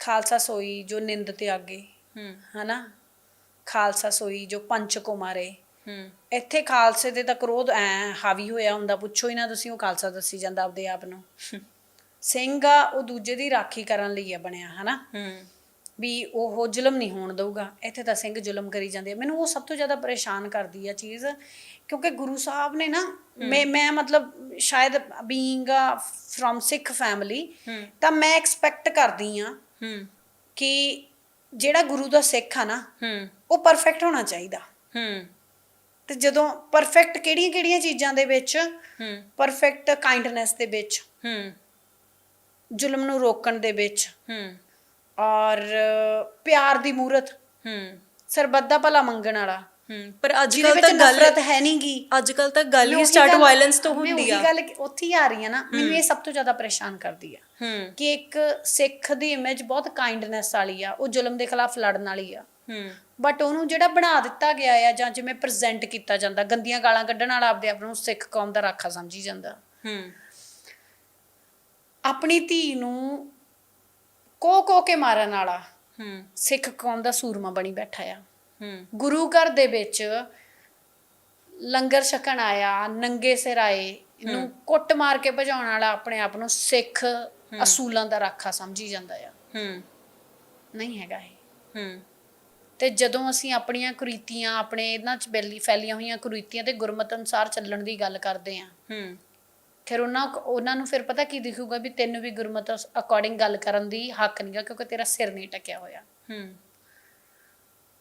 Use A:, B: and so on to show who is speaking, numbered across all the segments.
A: ਖਾਲਸਾ ਸੋਈ ਜੋ ਨਿੰਦ ਤੇ ਆਗੇ
B: ਹੂੰ।
A: ਹਨਾ? ਖਾਲਸਾ ਸੋਈ ਜੋ ਪੰਚ ਕੋ ਮਾਰੇ
B: ਹੂੰ।
A: ਇੱਥੇ ਖਾਲਸੇ ਤੇ ਤਾਂ ਕ੍ਰੋਧ ਐ ਹਾਵੀ ਹੋਇਆ ਹੁੰਦਾ ਪੁੱਛੋ ਹੀ ਨਾ ਤੁਸੀਂ ਉਹ ਖਾਲਸਾ ਦੱਸੀ ਜਾਂਦਾ ਆਪਦੇ ਆਪ ਨੂੰ। ਸਿੰਘ ਆ ਉਹ ਦੂਜੇ ਦੀ ਰਾਖੀ ਕਰਨ ਲਈ ਆ ਬਣਿਆ ਹਨਾ?
B: ਹੂੰ।
A: ਵੀ ਉਹ ਜ਼ੁਲਮ ਨਹੀਂ ਹੋਣ ਦਊਗਾ। ਇੱਥੇ ਤਾਂ ਸਿੰਘ ਜ਼ੁਲਮ ਕਰੀ ਜਾਂਦੇ ਆ। ਮੈਨੂੰ ਉਹ ਸਭ ਤੋਂ ਜ਼ਿਆਦਾ ਪਰੇਸ਼ਾਨ ਕਰਦੀ ਆ ਚੀਜ਼ ਕਿਉਂਕਿ ਗੁਰੂ ਸਾਹਿਬ ਨੇ ਨਾ ਮੈਂ ਮੈਂ ਮਤਲਬ ਸ਼ਾਇਦ ਬੀਇੰਗ ਫਰੋਮ ਸਿੱਖ ਫੈਮਿਲੀ ਤਾਂ ਮੈਂ ਐਕਸਪੈਕਟ ਕਰਦੀ ਆ
B: ਹੂੰ।
A: ਕਿ ਜਿਹੜਾ ਗੁਰੂ ਦਾ ਸਿੱਖ ਆ ਨਾ
B: ਹੂੰ।
A: ਉਹ ਪਰਫੈਕਟ ਹੋਣਾ ਚਾਹੀਦਾ।
B: ਹੂੰ।
A: ਤੇ ਜਦੋਂ ਪਰਫੈਕਟ ਕਿਹੜੀਆਂ ਕਿਹੜੀਆਂ ਚੀਜ਼ਾਂ ਦੇ ਵਿੱਚ?
B: ਹੂੰ।
A: ਪਰਫੈਕਟ ਕਾਈਂਡਨੈਸ ਦੇ ਵਿੱਚ।
B: ਹੂੰ।
A: ਜ਼ੁਲਮ ਨੂੰ ਰੋਕਣ ਦੇ ਵਿੱਚ।
B: ਹੂੰ।
A: ਔਰ ਪਿਆਰ ਦੀ ਮੂਰਤ।
B: ਹੂੰ।
A: ਸਰਬੱਤ ਦਾ ਭਲਾ ਮੰਗਣ ਵਾਲਾ।
B: ਹੂੰ ਪਰ ਅੱਜ ਕੱਲ ਤਾਂ
A: ਨਫ਼ਰਤ
B: ਗੱਲ
A: ਹੈ ਨਹੀਂਗੀ
B: ਅੱਜ ਕੱਲ ਤਾਂ ਗੱਲ ਹੀ ਸਟਾਰਟ ਵਾਇਲੈਂਸ ਤੋਂ ਹੁੰਦੀ ਆ।
A: ਗੱਲ ਉੱਥੇ ਹੀ ਆ ਰਹੀ ਹੈ ਨਾ ਮੈਨੂੰ ਇਹ ਸਭ ਤੋਂ ਜ਼ਿਆਦਾ ਪਰੇਸ਼ਾਨ ਕਰਦੀ ਆ ਕਿ ਇੱਕ ਸਿੱਖ ਦੀ ਇਮੇਜ ਬਹੁਤ ਕਾਈਂਡਨੈਸ ਵਾਲੀ ਆ ਉਹ ਜ਼ੁਲਮ ਦੇ ਖਿਲਾਫ ਲੜਨ ਵਾਲੀ ਆ। ਬਟ ਉਹਨੂੰ ਜਿਹੜਾ ਬਣਾ ਦਿੱਤਾ ਗਿਆ ਆ ਜਾਂ ਜਿਵੇਂ ਪ੍ਰੈਜ਼ੈਂਟ ਕੀਤਾ ਜਾਂਦਾ ਗੰਦੀਆਂ ਗਾਲਾਂ ਕੱਢਣ ਵਾਲਾ ਆਪਦੇ ਆਪ ਨੂੰ ਸਿੱਖ ਕੌਮ ਦਾ ਰਾਖਾ ਸਮਝੀ ਜਾਂਦਾ। ਆਪਣੀ ਧੀ ਨੂੰ ਕੋ ਕੋ ਕੇ ਮਾਰਨ ਵਾਲਾ
B: ਹੂੰ।
A: ਸਿੱਖ ਕੌਮ ਦਾ ਸੂਰਮਾ ਬਣੀ ਬੈਠਾ ਆ। ਗੁਰੂ ਘਰ ਦੇ ਵਿੱਚ ਲੰਗਰ ਛਕਣ ਆਇਆ ਨੰਗੇ ਸਿਰ ਆਏ ਨੂੰ ਕੁੱਟ ਮਾਰ ਕੇ ਭਜਾਉਣ ਵਾਲਾ ਆਪਣੇ ਆਪ ਨੂੰ ਸਿੱਖ ਅਸੂਲਾਂ ਦਾ ਰਾਖਾ ਸਮਝੀ ਜਾਂਦਾ ਆ।
B: ਹੂੰ।
A: ਨਹੀਂ ਹੈਗਾ ਇਹ।
B: ਹੂੰ।
A: ਤੇ ਜਦੋਂ ਅਸੀਂ ਆਪਣੀਆਂ ਕੁਰੀਤੀਆਂ ਆਪਣੇ ਇਹਨਾਂ ਚ ਬੈਲੀ ਫੈਲੀਆਂ ਹੋਈਆਂ ਕੁਰੀਤੀਆਂ ਤੇ ਗੁਰਮਤ ਅਨੁਸਾਰ ਚੱਲਣ ਦੀ ਗੱਲ ਕਰਦੇ ਆ
B: ਹੂੰ।
A: ਫਿਰ ਉਹਨਾਂ ਉਹਨਾਂ ਨੂੰ ਫਿਰ ਪਤਾ ਕੀ ਦਿਖੂਗਾ ਵੀ ਤੈਨੂੰ ਵੀ ਗੁਰਮਤ ਅਕੋਰਡਿੰਗ ਗੱਲ ਕਰਨ ਦੀ ਹੱਕ ਨਹੀਂਗਾ ਕਿਉਂਕਿ ਤੇਰਾ ਸਿਰ ਨਹੀਂ ਟਕਿਆ ਹੋਇਆ।
B: ਹੂੰ।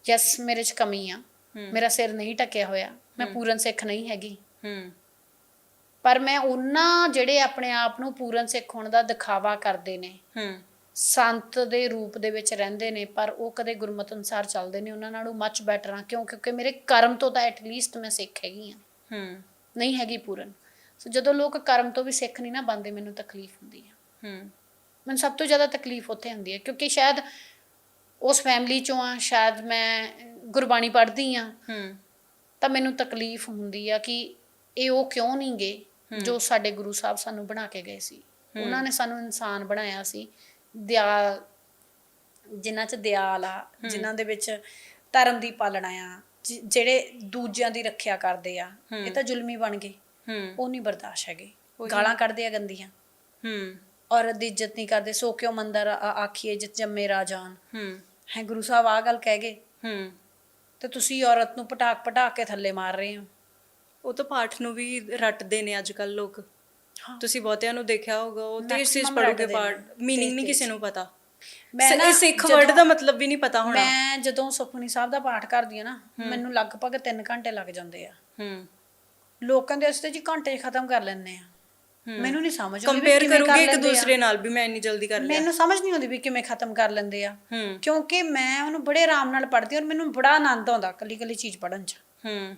A: ਯੈਸ ਮੇਰੇ ਚ ਕਮੀ ਆ। ਮੇਰਾ ਸਿਰ ਨਹੀਂ ਟਕਿਆ ਹੋਇਆ। ਮੈਂ ਪੂਰਨ ਸਿੱਖ ਨਹੀਂ ਹੈਗੀ।
B: ਹੂੰ।
A: ਪਰ ਮੈਂ ਉਹਨਾਂ ਜਿਹੜੇ ਆਪਣੇ ਆਪ ਨੂੰ ਪੂਰਨ ਸਿੱਖ ਹੋਣ ਦਾ ਦਿਖਾਵਾ ਕਰਦੇ ਨੇ।
B: ਹੂੰ।
A: ਸੰਤ ਦੇ ਰੂਪ ਦੇ ਵਿੱਚ ਰਹਿੰਦੇ ਨੇ ਪਰ ਉਹ ਕਦੇ ਗੁਰਮਤ ਅਨੁਸਾਰ ਚੱਲਦੇ ਨੇ। ਉਹਨਾਂ ਨਾਲੋਂ ਮੱਚ ਬੈਟਰ ਆ। ਕਿਉਂ? ਕਿਉਂਕਿ ਮੇਰੇ ਕਰਮ ਤੋਂ ਤਾਂ ਐਟਲੀਸਟ ਮੈਂ ਸਿੱਖ ਹੈਗੀ ਆ।
B: ਹੂੰ।
A: ਨਹੀਂ ਹੈਗੀ ਪੂਰਨ। ਸੋ ਜਦੋਂ ਲੋਕ ਕਰਮ ਤੋਂ ਵੀ ਸਿੱਖ ਨਹੀਂ ਨਾ ਬੰਦੇ ਮੈਨੂੰ ਤਕਲੀਫ ਹੁੰਦੀ ਆ।
B: ਹੂੰ।
A: ਮੈਨੂੰ ਸਭ ਤੋਂ ਜ਼ਿਆਦਾ ਤਕਲੀਫ ਉੱਥੇ ਹੁੰਦੀ ਹੈ ਕਿਉਂਕਿ ਸ਼ਾਇਦ ਉਸ ਫੈਮਿਲੀ ਚੋਂ ਆ ਸ਼ਾਇਦ ਮੈਂ ਗੁਰਬਾਣੀ ਪੜ੍ਹਦੀ ਆ
B: ਹੂੰ।
A: ਤਾਂ ਮੈਨੂੰ ਤਕਲੀਫ ਹੁੰਦੀ ਆ ਕਿ ਇਹ ਉਹ ਕਿਉਂ ਨਹੀਂ ਗਏ ਜੋ ਸਾਡੇ ਗੁਰੂ ਸਾਹਿਬ ਸਾਨੂੰ ਬਣਾ ਕੇ ਗਏ ਸੀ। ਉਹਨਾਂ ਨੇ ਸਾਨੂੰ ਇਨਸਾਨ ਬਣਾਇਆ ਸੀ। ਦਿਆਲ ਜਿਨ੍ਹਾਂ 'ਚ ਦਿਆਲ ਆ ਜਿਨ੍ਹਾਂ ਦੇ ਵਿੱਚ ਧਰਮ ਦੀ ਪਾਲਣਾ ਆ ਜਿਹੜੇ ਦੂਜਿਆਂ ਦੀ ਰੱਖਿਆ ਕਰਦੇ ਆ ਇਹ ਤਾਂ ਜ਼ੁਲਮੀ ਬਣ ਗਏ।
B: ਹੂੰ।
A: ਉਹ ਨਹੀਂ ਬਰਦਾਸ਼ਤ ਹੈਗੇ। ਗਾਲਾਂ ਕੱਢਦੇ ਆ ਗੰਦੀਆਂ।
B: ਹੂੰ।
A: ਔਰਤ ਦੀ ਇੱਜ਼ਤ ਨਹੀਂ ਕਰਦੇ ਸੋ ਕਿਉਂ ਮੰਦਰ ਆਖੀਏ ਜਿਤ ਜੰਮੇ ਰਾਜਾਨ
B: ਹੂੰ।
A: ਹੈ ਗੁਰੂ ਸਾਹਿਬ ਆ ਗੱਲ ਕਹਿ ਗਏ।
B: ਹੂੰ।
A: ਤੇ ਤੁਸੀਂ ਔਰਤ ਨੂੰ ਪਟਾਕ ਪਟਾਕ ਕੇ ਥੱਲੇ ਮਾਰ ਰਹੇ ਹੋ।
B: ਉਹ ਤਾਂ ਪਾਠ ਨੂੰ ਵੀ ਰੱਟਦੇ ਨੇ ਅੱਜ ਕੱਲ ਲੋਕ ਤੁਸੀਂ ਬਹੁਤਿਆਂ ਨੂੰ ਦੇਖਿਆ ਹੋਗਾ ਉਹ ਸਿਰ
A: Maximum
B: ਪੜੋਗੇ। ਪਾਠ। ਮੀਨਿੰਗ ਨਹੀਂ
A: ਤੇਜ਼
B: ਕਿਸੇ ਨੂੰ ਪਤਾ।
A: ਮੈਂ ਨਾ
B: ਸਿੱਖ ਵਰਡ ਦਾ ਮਤਲਬ ਵੀ ਨਹੀਂ ਪਤਾ ਹੋਣਾ।
A: ਮੈਂ ਜਦੋਂ ਸੁਖਮਨੀ ਸਾਹਿਬ ਦਾ ਪਾਠ ਕਰਦੀ ਆ ਨਾ ਮੈਨੂੰ ਲਗਭਗ 3 ਘੰਟੇ ਲੱਗ ਜਾਂਦੇ ਆ।
B: ਹੂੰ।
A: ਲੋਕਾਂ ਦੇ ਵਾਸਤੇ ਜੀ ਘੰਟੇ ਖਤਮ ਕਰ ਲੈਂਦੇ ਆ। ਮੈਨੂੰ ਨਹੀਂ ਸਮਝ ਆਉਂਦੀ
B: ਕੰਪੇਅਰ ਕਰੋਗੇ ਇੱਕ
A: ਆ।
B: ਦੂਸਰੇ ਨਾਲ ਵੀ ਮੈਂ ਇੰਨੀ ਜਲਦੀ ਕਰ ਲਿਆ।
A: ਮੈਨੂੰ ਸਮਝ ਨਹੀਂ ਆਉਂਦੀ ਵੀ ਕਿਵੇਂ ਖਤਮ ਕਰ ਲੈਂਦੇ ਆ। ਕਿਉਂਕਿ ਮੈਂ ਉਹਨੂੰ ਬੜੇ ਆਰਾਮ ਨਾਲ ਪੜ੍ਹਦੀ ਔਰ ਮੈਨੂੰ ਬੜਾ ਆਨੰਦ ਆਉਂਦਾ ਕੱਲੀ ਕੱਲੀ ਚੀਜ਼ ਪੜ੍ਹਨ 'ਚ।
B: ਹੂੰ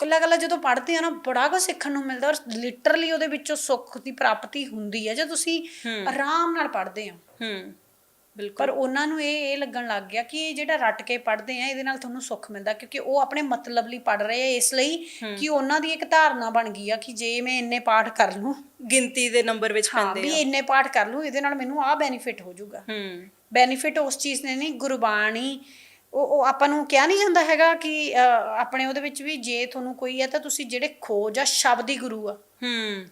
A: ਕੱਲਾ ਕੱਲਾ ਜਦੋਂ ਪੜ੍ਹਦੇ ਆ ਨਾ ਬੜਾ ਕੁਝ ਸਿੱਖਣ ਨੂੰ ਮਿਲਦਾ ਔਰ ਲਿਟਰਲੀ ਉਹਦੇ ਵਿੱਚੋਂ ਸੁੱਖ ਦੀ ਪ੍ਰਾਪਤੀ ਹੁੰਦੀ ਹੈ। ਜੇ ਤੁਸੀਂ ਆਰਾਮ ਨਾਲ ਪੜ੍ਹਦੇ ਹੋ।
B: ਹੂੰ
A: ਪਰ ਉਹਨਾਂ ਨੂੰ ਇਹ ਇਹ ਲੱਗਣ ਲੱਗ ਗਿਆ ਕਿ ਇਹ ਜਿਹੜਾ ਰੱਟ ਕੇ ਪੜ੍ਹਦੇ ਆ ਇਹਦੇ ਨਾਲ ਤੁਹਾਨੂੰ ਸੁੱਖ ਮਿਲਦਾ ਕਿਉਂਕਿ ਉਹ ਆਪਣੇ ਮਤਲਬ ਲਈ ਪੜ੍ਹ ਰਹੇ ਆ ਇਸ ਲਈ ਕਿ ਉਹਨਾਂ ਦੀ ਇੱਕ ਧਾਰਨਾ ਬਣ ਗਈ ਆ ਕਿ ਜੇ ਮੈਂ ਇੰਨੇ ਪਾਠ ਕਰ ਲੂੰ
B: ਗਿਣਤੀ ਦੇ ਨੰਬਰ ਵਿੱਚ
A: ਹਾਂ
B: ਪੈਂਦੇ
A: ਵੀ
B: ਆ।
A: ਇੰਨੇ ਪਾਠ ਕਰ ਲੂੰ ਇਹਦੇ ਨਾਲ ਮੈਨੂੰ ਆਹ ਬੈਨੀਫਿਟ ਹੋ ਜਾਊਗਾ।
B: ਹੂੰ।
A: ਬੈਨੀਫਿਟ ਉਸ ਚੀਜ਼ ਨੇ ਨਹੀਂ ਗੁਰਬਾਣੀ ਉਹ ਉਹ ਆਪਾਂ ਨੂੰ ਕਿਹਾ ਨਹੀਂ ਜਾਂਦਾ ਹੈਗਾ ਕਿ ਆਪਣੇ ਉਹਦੇ ਵਿੱਚ ਵੀ ਜੇ ਤੁਹਾਨੂੰ ਕੋਈ ਹੈ ਤਾਂ ਤੁਸੀਂ ਜਿਹੜੇ ਖੋਜ ਆ ਸ਼ਬਦ ਹੀ ਗੁਰੂ ਆ।
B: ਹੂੰ।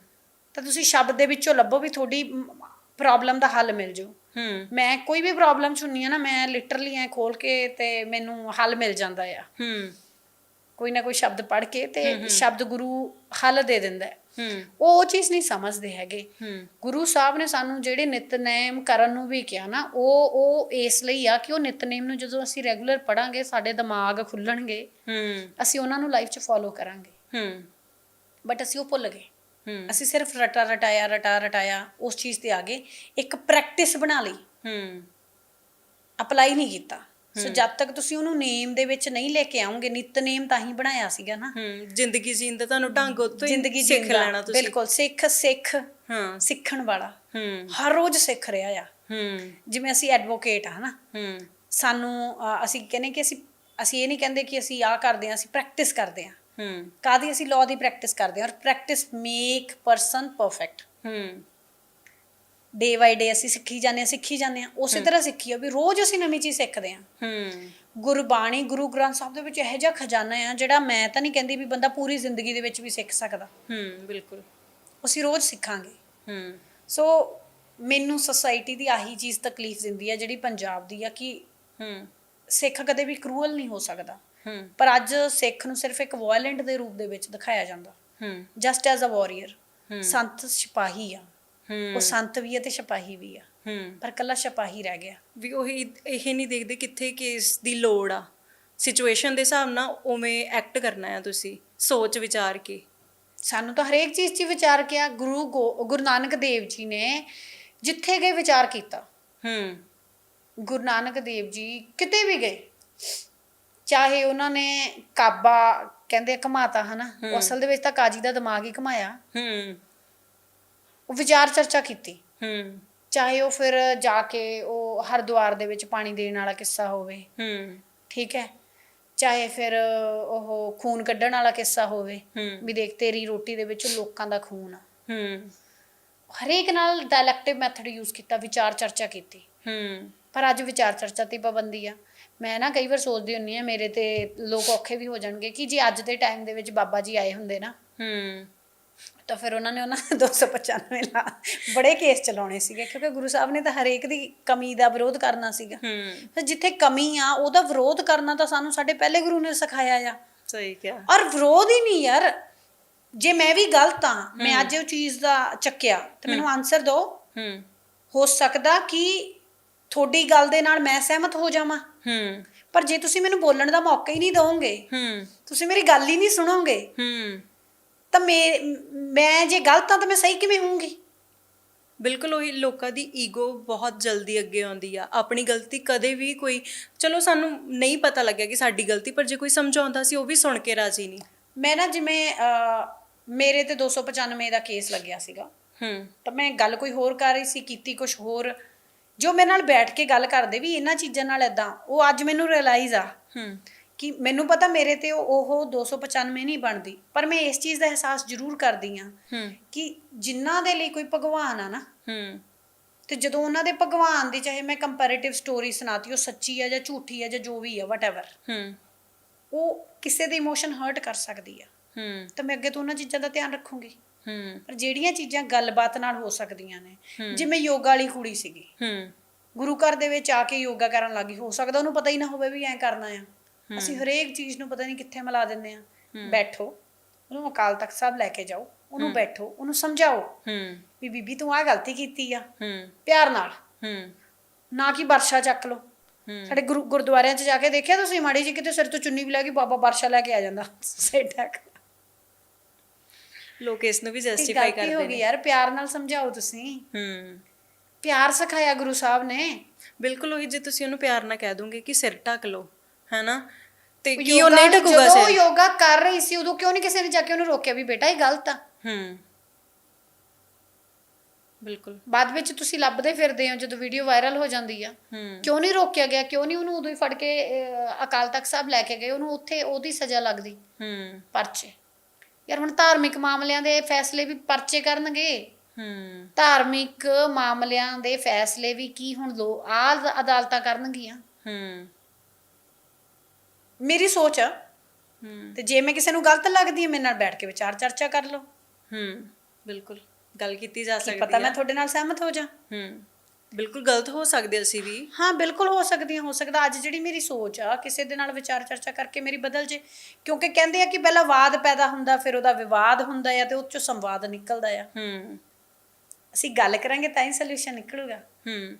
A: ਤਾਂ ਤੁਸੀਂ ਸ਼ਬਦ ਦੇ ਵਿੱਚੋਂ ਲੱਭੋ ਵੀ ਤੁਹਾਡੀ ਪ੍ਰੋਬਲਮ ਦਾ ਹੱਲ ਮਿਲ ਜਾਊ
B: ਹੂੰ।
A: ਮੈਂ ਕੋਈ ਵੀ ਪ੍ਰੋਬਲਮ ਸੁਣਨੀ ਆ ਨਾ ਮੈਂ ਲਿਟਰਲੀ ਐ ਖੋਲ ਕੇ ਤੇ ਮੈਨੂੰ ਹੱਲ ਮਿਲ ਜਾਂਦਾ ਆ।
B: ਹੂੰ।
A: ਕੋਈ ਨਾ ਕੋਈ ਸ਼ਬਦ ਪੜ੍ਹ ਕੇ ਤੇ ਸ਼ਬਦ ਗੁਰੂ ਹੱਲ ਦੇ ਦਿੰਦਾ ਹੈ। ਉਹ ਉਹ ਚੀਜ਼ ਨਹੀਂ ਸਮਝਦੇ ਹੈਗੇ।
B: ਹੂੰ।
A: ਗੁਰੂ ਸਾਹਿਬ ਨੇ ਸਾਨੂੰ ਜਿਹੜੇ ਨਿਤਨੇਮ ਕਰਨ ਨੂੰ ਵੀ ਕਿਹਾ ਨਾ ਉਹ ਉਹ ਇਸ ਲਈ ਆ ਕਿ ਉਹ ਨਿਤਨੇਮ ਨੂੰ ਜਦੋਂ ਅਸੀਂ ਰੈਗੂਲਰ ਪੜਾਂਗੇ ਸਾਡੇ ਦਿਮਾਗ ਖੁੱਲਣਗੇ।
B: ਹੂੰ।
A: ਅਸੀਂ ਉਹਨਾਂ ਨੂੰ ਲਾਈਫ 'ਚ ਫੋਲੋ ਕਰਾਂਗੇ।
B: ਹੂੰ।
A: ਬਟ ਅਸੀਂ ਉਹ ਭੁੱਲ ਗਏ। ਅਸੀਂ ਸਿਰਫ ਰਟਾ ਰਟਾਇਆ ਰਟਾ ਰਟਾਇਆ ਉਸ ਚੀਜ਼ ਤੇ ਆ ਗਏ। ਇੱਕ ਪ੍ਰੈਕਟਿਸ ਬਣਾ ਲਈ।
B: ਹੂੰ।
A: ਅਪਲਾਈ ਨਹੀਂ ਕੀਤਾ। ਸੋ ਜਦ ਤੱਕ ਤੁਸੀਂ ਉਹਨੂੰ ਨੇਮ ਦੇ ਵਿੱਚ ਨਹੀਂ ਲੈ ਕੇ ਆਉਂਗੇ ਨਿਤਨੇਮ ਤਾਂ ਹੀ ਬਣਾਇਆ ਸੀਗਾ ਨਾ।
B: ਹੂੰ। ਜ਼ਿੰਦਗੀ ਜੀਣ ਦਾ ਤੁਹਾਨੂੰ ਢੰਗ ਉਹ ਤੋਂ ਹੀ ਸਿੱਖ। ਲੈਣਾ ਤੁਸੀਂ।
A: ਬਿਲਕੁਲ ਸਿੱਖ ਸਿੱਖ
B: ਹਾਂ।
A: ਸਿੱਖਣ ਵਾਲਾ।
B: ਹੂੰ।
A: ਹਰ ਰੋਜ਼ ਸਿੱਖ ਰਿਹਾ ਆ।
B: ਹੂੰ।
A: ਜਿਵੇਂ ਅਸੀਂ ਐਡਵੋਕੇਟ ਆ ਹਨਾ।
B: ਹੂੰ।
A: ਸਾਨੂੰ ਅਸੀਂ ਕਹਿੰਦੇ ਕਿ ਅਸੀਂ ਅਸੀਂ ਇਹ ਨਹੀਂ ਕਹਿੰਦੇ ਕਿ ਅਸੀਂ ਆਹ ਕਰਦੇ ਆ ਅਸੀਂ ਪ੍ਰੈਕਟਿਸ ਕਰਦੇ ਆ
B: ਹੂੰ।
A: ਕਾਦੀ ਅਸੀਂ ਲਾਅ ਦੀ ਪ੍ਰੈਕਟਿਸ ਕਰਦੇ ਆ ਔਰ ਪ੍ਰੈਕਟਿਸ ਮੇਕ ਪਰਸਨ ਪਰਫੈਕਟ
B: ਹੂੰ।
A: ਡੇ ਬਾਈ ਡੇ ਅਸੀਂ ਸਿੱਖੀ ਜਾਂਦੇ ਹਾਂ ਸਿੱਖੀ ਜਾਂਦੇ ਹਾਂ। ਉਸੇ ਤਰ੍ਹਾਂ ਸਿੱਖੀ ਆ ਵੀ ਰੋਜ਼ ਅਸੀਂ ਨਵੀਂ ਚੀਜ਼ ਸਿੱਖਦੇ ਹਾਂ।
B: ਹੂੰ।
A: ਗੁਰਬਾਣੀ ਗੁਰੂ ਗ੍ਰੰਥ ਸਾਹਿਬ ਦੇ ਵਿੱਚ ਇਹੋ ਜਿਹਾ ਖਜ਼ਾਨਾ ਆ ਜਿਹੜਾ ਮੈਂ ਤਾਂ ਨਹੀਂ ਕਹਿੰਦੀ ਵੀ ਬੰਦਾ ਪੂਰੀ ਜ਼ਿੰਦਗੀ ਦੇ ਵਿੱਚ ਵੀ ਸਿੱਖ ਸਕਦਾ।
B: ਹੂੰ ਬਿਲਕੁਲ।
A: ਅਸੀਂ ਰੋਜ਼ ਸਿੱਖਾਂਗੇ।
B: ਹੂੰ।
A: ਸੋ ਮੈਨੂੰ ਸੋਸਾਇਟੀ ਦੀ ਆਹੀ ਚੀਜ਼ ਤਕਲੀਫ ਦਿੰਦੀ ਆ ਜਿਹੜੀ ਪੰਜਾਬ ਦੀ ਆ ਕਿ
B: ਹੂੰ।
A: ਸਿੱਖ ਕਦੇ ਵੀ ਕਰੂਅਲ ਨਹੀਂ ਹੋ ਸਕਦਾ।
B: ਹੂੰ
A: ਪਰ ਅੱਜ ਸਿੱਖ ਨੂੰ ਸਿਰਫ ਇੱਕ ਵਾਇਲੈਂਟ ਦੇ ਰੂਪ ਦੇ ਵਿੱਚ ਦਿਖਾਇਆ ਜਾਂਦਾ।
B: ਹੂੰ।
A: ਜਸਟ ਐਜ਼ ਅ ਵਾਰੀਅਰ
B: ਹੂੰ।
A: ਸੰਤ ਸਿਪਾਹੀ ਆ। ਉਹ
B: ਹੂੰ
A: ਸੰਤ ਵੀ ਆ ਤੇ ਸਿਪਾਹੀ ਵੀ ਆ।
B: ਹੂੰ।
A: ਪਰ ਕੱਲਾ ਸਿਪਾਹੀ ਰਹਿ ਗਿਆ।
B: ਵੀ ਉਹ ਇਹ ਨਹੀਂ ਦੇਖਦੇ ਕਿੱਥੇ ਕਿਸ ਦੀ ਲੋੜ ਆ। ਸਿਚੁਏਸ਼ਨ ਦੇ ਹਿਸਾਬ ਨਾਲ ਉਵੇਂ ਐਕਟ ਕਰਨਾ ਆ ਤੁਸੀਂ ਸੋਚ ਵਿਚਾਰ ਕੇ।
A: ਸਾਨੂੰ ਤਾਂ ਹਰੇਕ ਚੀਜ਼ 'ਚ ਹੀ ਵਿਚਾਰ ਕਿਆ ਗੁਰੂ ਗੋ- ਗੁਰੂ ਨਾਨਕ ਦੇਵ ਜੀ ਨੇ ਜਿੱਥੇ ਗਏ ਵਿਚਾਰ ਕੀਤਾ।
B: ਹੂੰ।
A: ਗੁਰੂ ਨਾਨਕ ਦੇਵ ਜੀ ਕਿਤੇ ਵੀ ਗਏ। ਚਾਹੇ ਉਹਨਾਂ ਨੇ ਕਾਬਾ ਕਹਿੰਦੇ ਘਮਾਤਾ ਹਨਾ ਉਹ ਅਸਲ ਦੇ ਵਿੱਚ ਤਾਂ ਕਾਜੀ ਦਾ ਦਿਮਾਗ ਹੀ ਘਮਾਇਆ।
B: ਹੂੰ।
A: ਉਹ ਵਿਚਾਰ ਚਰਚਾ ਕੀਤੀ।
B: ਹੂੰ।
A: ਚਾਹੇ ਉਹ ਫਿਰ ਜਾ ਕੇ ਉਹ ਹਰਿਦੁਆਰ ਦੇ ਵਿੱਚ ਪਾਣੀ ਦੇਣ ਵਾਲਾ ਕਿੱਸਾ ਹੋਵੇ।
B: ਹੂੰ।
A: ਠੀਕ ਹੈ। ਚਾਹੇ ਫਿਰ ਉਹ ਖੂਨ ਕੱਢਣ ਵਾਲਾ ਕਿੱਸਾ ਹੋਵੇ। ਵੀ ਦੇਖ ਤੇਰੀ ਰੋਟੀ ਦੇ ਵਿੱਚ ਲੋਕਾਂ ਦਾ ਖੂਨ ਆ।
B: ਹੂੰ।
A: ਹਰੇਕ ਨਾਲ ਡਾਇਲੈਕਟਿਵ ਮੈਥਡ ਯੂਜ਼ ਕੀਤਾ ਵਿਚਾਰ ਚਰਚਾ ਕੀਤੀ।
B: ਹੂੰ।
A: ਪਰ ਅੱਜ ਵਿਚਾਰ ਚਰਚਾ ਤੇ ਪਾਬੰਦੀ ਆ। ਮੈਂ ਨਾ ਕਈ ਵਾਰ ਸੋਚਦੀ ਹੁੰਨੀ ਆ ਮੇਰੇ ਤੇ ਲੋਕ ਔਖੇ ਵੀ ਹੋ ਜਾਣਗੇ ਕਿ ਜੇ ਅੱਜ ਦੇ ਟਾਈਮ ਦੇ ਵਿੱਚ ਬਾਬਾ ਜੀ ਆਏ ਹੁੰਦੇ ਨਾ
B: ਹੂੰ।
A: ਤਾਂ ਫਿਰ ਉਹਨਾਂ ਨੇ ਉਹਨਾਂ 295 ਲਾ ਬੜੇ ਕੇਸ ਚਲਾਉਣੇ ਸੀਗੇ ਕਿਉਂਕਿ ਗੁਰੂ ਸਾਹਿਬ ਨੇ ਤਾਂ ਹਰੇਕ ਦੀ ਕਮੀ ਦਾ ਵਿਰੋਧ ਕਰਨਾ ਸੀਗਾ।
B: ਹੂੰ।
A: ਜਿੱਥੇ ਕਮੀ ਆ ਉਹਦਾ ਵਿਰੋਧ ਕਰਨਾ ਤਾਂ ਸਾਨੂੰ ਸਾਡੇ ਪਹਿਲੇ ਗੁਰੂ ਨੇ ਸਿਖਾਇਆ ਆ।
B: ਸਹੀ ਕਿਹਾ।
A: ਔਰ ਵਿਰੋਧ ਹੀ ਨਹੀਂ ਯਾਰ। ਜੇ ਮੈਂ ਵੀ ਗਲਤ ਆ ਮੈਂ ਅੱਜ ਉਹ ਚੀਜ਼ ਦਾ ਚੱਕਿਆ ਤੇ ਮੈਨੂੰ ਆਨਸਰ ਦਿਓ
B: ਹੂੰ।
A: ਹੋ ਸਕਦਾ ਕਿ ਤੁਹਾਡੀ ਗੱਲ ਦੇ ਨਾਲ ਮੈਂ ਸਹਿਮਤ ਹੋ ਜਾਵਾਂ।
B: ਹੂੰ।
A: ਪਰ ਜੇ ਤੁਸੀਂ ਮੈਨੂੰ ਬੋਲਣ ਦਾ ਮੌਕਾ ਹੀ ਨਹੀਂ ਦਿਓਗੇ
B: ਹੂੰ।
A: ਤੁਸੀਂ ਮੇਰੀ ਗੱਲ ਹੀ ਨਹੀਂ ਸੁਣੋਗੇ
B: ਹੂੰ।
A: ਤਾਂ ਮੈਂ ਮੈਂ ਜੇ ਗਲਤ ਆ ਤਾਂ ਮੈਂ ਸਹੀ ਕਿਵੇਂ ਹੋਊਂਗੀ?
B: ਬਿਲਕੁਲ ਉਹੀ ਲੋਕਾਂ ਦੀ ਈਗੋ ਬਹੁਤ ਜਲਦੀ ਅੱਗੇ ਆਉਂਦੀ ਆ। ਆਪਣੀ ਗਲਤੀ ਕਦੇ ਵੀ ਕੋਈ ਚਲੋ ਸਾਨੂੰ ਨਹੀਂ ਪਤਾ ਲੱਗਿਆ ਕਿ ਸਾਡੀ ਗਲਤੀ ਪਰ ਜੇ ਕੋਈ ਸਮਝਾਉਂਦਾ ਸੀ ਉਹ ਵੀ ਸੁਣ ਕੇ ਰਾਜੀ ਨਹੀਂ।
A: ਮੈਂ ਨਾ ਜਿਵੇਂ ਮੇਰੇ ਤੇ 295 ਦਾ ਕੇਸ ਲੱਗਿਆ ਸੀਗਾ।
B: ਹੂੰ।
A: ਤਾਂ ਮੈਂ ਗੱਲ ਕੋਈ ਹੋਰ ਕਰ ਰਹੀ ਸੀ ਕੀਤੀ ਕੁਝ ਹੋਰ ਜੋ ਮੇਰੇ ਨਾਲ ਬੈਠ ਕੇ ਗੱਲ ਕਰਦੇ ਵੀ ਇਹਨਾਂ ਚੀਜ਼ਾਂ ਨਾਲ ਇਦਾਂ ਉਹ ਅੱਜ ਮੈਨੂੰ ਰਿਅਲਾਈਜ਼ ਆ
B: ਹੂੰ।
A: ਕਿ ਮੈਨੂੰ ਪਤਾ ਮੇਰੇ ਤੇ ਉਹ 295 ਨਹੀਂ ਬਣਦੀ ਪਰ ਮੈਂ ਇਸ ਚੀਜ਼ ਦਾ ਅਹਿਸਾਸ ਜ਼ਰੂਰ ਕਰਦੀ ਆ
B: ਹੂੰ।
A: ਕਿ ਜਿਨ੍ਹਾਂ ਦੇ ਲਈ ਕੋਈ ਭਗਵਾਨ ਆ ਨਾ
B: ਹੂੰ।
A: ਤੇ ਜਦੋਂ ਉਹਨਾਂ ਦੇ ਭਗਵਾਨ ਦੀ ਚਾਹੇ ਮੈਂ ਕੰਪੈਰੀਟਿਵ ਸਟੋਰੀ ਸੁਣਾਤੀ ਉਹ ਸੱਚੀ ਆ ਜਾਂ ਝੂਠੀ ਆ ਜਾਂ ਜੋ ਵੀ ਆ ਵਟਐਵਰ
B: ਹੂੰ।
A: ਉਹ ਕਿਸੇ ਦੇ ਇਮੋਸ਼ਨ ਹਰਟ ਕਰ ਸਕਦੀ ਆ।
B: ਹੂੰ।
A: ਤਾਂ ਮੈਂ ਅੱਗੇ ਤੋਂ ਉਹਨਾਂ ਚੀਜ਼ਾਂ ਦਾ ਧਿਆਨ ਰੱਖੂੰਗੀ।
B: ਹੂੰ।
A: ਪਰ ਜਿਹੜੀਆਂ ਚੀਜ਼ਾਂ ਗੱਲਬਾਤ ਨਾਲ ਹੋ ਸਕਦੀਆਂ ਨੇ ਜਿਵੇਂ ਯੋਗਾ ਵਾਲੀ ਕੁੜੀ ਸੀਗੀ।
B: ਹੂੰ।
A: ਗੁਰੂ ਘਰ ਦੇ ਵਿੱਚ ਆ ਕੇ ਯੋਗਾ ਕਰਨ ਲੱਗੀ ਹੋ ਸਕਦਾ ਉਹਨੂੰ ਪਤਾ ਹੀ ਨਾ ਹੋਵੇ ਵੀ ਐਂ ਕਰਨਾ ਆ। ਅਸੀਂ ਹਰੇਕ ਚੀਜ਼ ਨੂੰ ਪਤਾ ਨਹੀਂ ਕਿੱਥੇ ਮਿਲਾ ਦਿੰਦੇ ਆ। ਬੈਠੋ ਉਹਨੂੰ ਅਕਾਲ ਤਖਤ ਸਾਹਿਬ ਲੈ ਕੇ ਜਾਓ ਉਹਨੂੰ ਬੈਠੋ ਉਹਨੂੰ ਸਮਝਾਓ
B: ਹੂੰ।
A: ਵੀ ਬੀਬੀ ਤੂੰ ਆ ਗਲਤੀ ਕੀਤੀ ਆ।
B: ਹੂੰ।
A: ਪਿਆਰ ਨਾਲ।
B: ਹੂੰ।
A: ਨਾ ਕਿ ਵਰਸ਼ਾ ਚੱਕ
B: ਹੂੰ।
A: ਸਾਡੇ ਗੁਰੂ ਗੁਰਦੁਆਰਿਆਂ 'ਚ ਜਾ ਕੇ ਦੇਖਿਆ ਤੁਸੀਂ? ਮਾੜੀ ਜੀ ਕਿਤੇ ਸਿਰ ਤੋਂ ਚੁੰਨੀ ਵੀ ਲੈ ਕੇ ਬਾਬਾ ਵਰਸ਼ਾ ਲੈ ਕੇ ਆ ਜਾਂਦਾ। ਸੇਠਾ
B: ਲੋਕ ਇਸ ਨੂੰ ਵੀ ਜਸਟੀਫਾਈ
A: ਹੋ
B: ਕਰਦੇ
A: ਗਈ
B: ਨੇ।
A: ਯਾਰ ਪਿਆਰ ਨਾਲ ਸਮਝਾਓ ਤੁਸੀਂ।
B: ਹੂੰ।
A: ਪਿਆਰ ਸਿਖਾਇਆ ਗੁਰੂ ਸਾਹਿਬ ਨੇ।
B: ਬਿਲਕੁਲ ਉਹੀ ਜੇ ਤੁਸੀਂ ਉਹਨੂੰ ਪਿਆਰ ਨਾਲ ਕਹਿ ਦੋਗੇ ਕਿ ਸਿਰ ਢੱਕ ਲਓ ਹੈਨਾ? ਤੇ ਕੀ ਉਹ ਨਹੀਂ ਢਕੂਗਾ
A: ਜਦੋਂ
B: ਸਿਰ?
A: ਯੋਗਾ ਕਰ ਰਹੀ ਸੀ ਉਦੋਂ ਕਿਉਂ ਨਹੀਂ ਕਿਸੇ ਨੇ ਜਾ ਕੇ ਉਹਨੂੰ ਰੋਕਿਆ ਵੀ ਬੇਟਾ ਇਹ ਗਲਤ ਆ।
B: ਹੂੰ। ਬਿਲਕੁਲ।
A: ਬਾਅਦ ਵਿੱਚ ਤੁਸੀਂ ਲੱਭਦੇ ਫਿਰਦੇ ਹੋ ਜਦੋਂ ਵੀਡੀਓ ਵਾਇਰਲ ਹੋ ਜਾਂਦੀ ਆ।
B: ਹੂੰ।
A: ਕਿਉਂ ਨਹੀਂ ਰੋਕਿਆ ਗਿਆ? ਕਿਉਂ ਨਹੀਂ ਉਹਨੂੰ ਉਦੋਂ ਹੀ ਫੜ ਕੇ ਅਕਾਲ ਤਖਤ ਸਾਹਿਬ ਲੈ ਕੇ ਗਏ? ਉਹਨੂੰ ਉੱਥੇ ਉਹਦੀ ਸਜ਼ਾ ਲੱਗਦੀ।
B: ਹੂੰ।
A: ਪਰਚੇ। ਯਾਰ ਹੁਣ ਧਾਰਮਿਕ ਮਾਮਲਿਆਂ ਦੇ ਫੈਸਲੇ ਵੀ ਪਰਚੇ ਕਰਨਗੇ।
B: ਹੂੰ।
A: ਧਾਰਮਿਕ ਮਾਮਲਿਆਂ ਦੇ ਫੈਸਲੇ ਵੀ ਕੀ ਹੁਣ ਲੋ ਆ ਅਦਾਲਤਾਂ ਕਰਨਗੀਆਂ।
B: ਹੂੰ।
A: ਮੇਰੀ ਸੋਚ ਆ।
B: ਹੂੰ।
A: ਤੇ ਜੇ ਮੈਂ ਕਿਸੇ ਨੂੰ ਗਲਤ ਲੱਗਦੀ ਹੈ ਮੇਰੇ ਨਾਲ ਬੈਠ ਕੇ ਵਿਚਾਰ ਚਰਚਾ ਕਰ ਲਓ।
B: ਹੂੰ। ਬਿਲਕੁਲ। ਗੱਲ ਕੀਤੀ ਜਾ ਸਕਦੀ
A: ਪਤਾ ਮੈਂ
B: ਹੈ
A: ਤੁਹਾਡੇ ਨਾਲ ਸਹਿਮਤ ਹੋ ਜਾ।
B: ਹੂੰ। ਬਿਲਕੁਲ ਗਲਤ ਹੋ ਸਕਦੇ ਅਸੀਂ ਵੀ।
A: ਹਾਂ ਬਿਲਕੁਲ ਹੋ ਸਕਦੀ ਹੈ ਹੋ ਸਕਦਾ। ਅੱਜ ਜਿਹੜੀ ਮੇਰੀ ਸੋਚ ਆ ਕਿਸੇ ਦੇ ਨਾਲ ਵਿਚਾਰ ਚਰਚਾ ਕਰਕੇ ਮੇਰੀ ਬਦਲ ਜੇ। ਕਿਉਂਕਿ ਕਹਿੰਦੇ ਆ ਕਿ ਪਹਿਲਾਂ ਵਾਦ ਪੈਦਾ ਹੁੰਦਾ ਫਿਰ ਉਹਦਾ ਵਿਵਾਦ ਹੁੰਦਾ ਆ ਤੇ ਉਹ ਚੋਂ ਸੰਵਾਦ ਨਿਕਲਦਾ ਆ।
B: ਹੂੰ।
A: ਅਸੀਂ ਗੱਲ ਕਰਾਂਗੇ ਤਾਂ ਹੀ ਸੋਲੂਸ਼ਨ ਨਿਕਲੂਗਾ।
B: ਹੂੰ।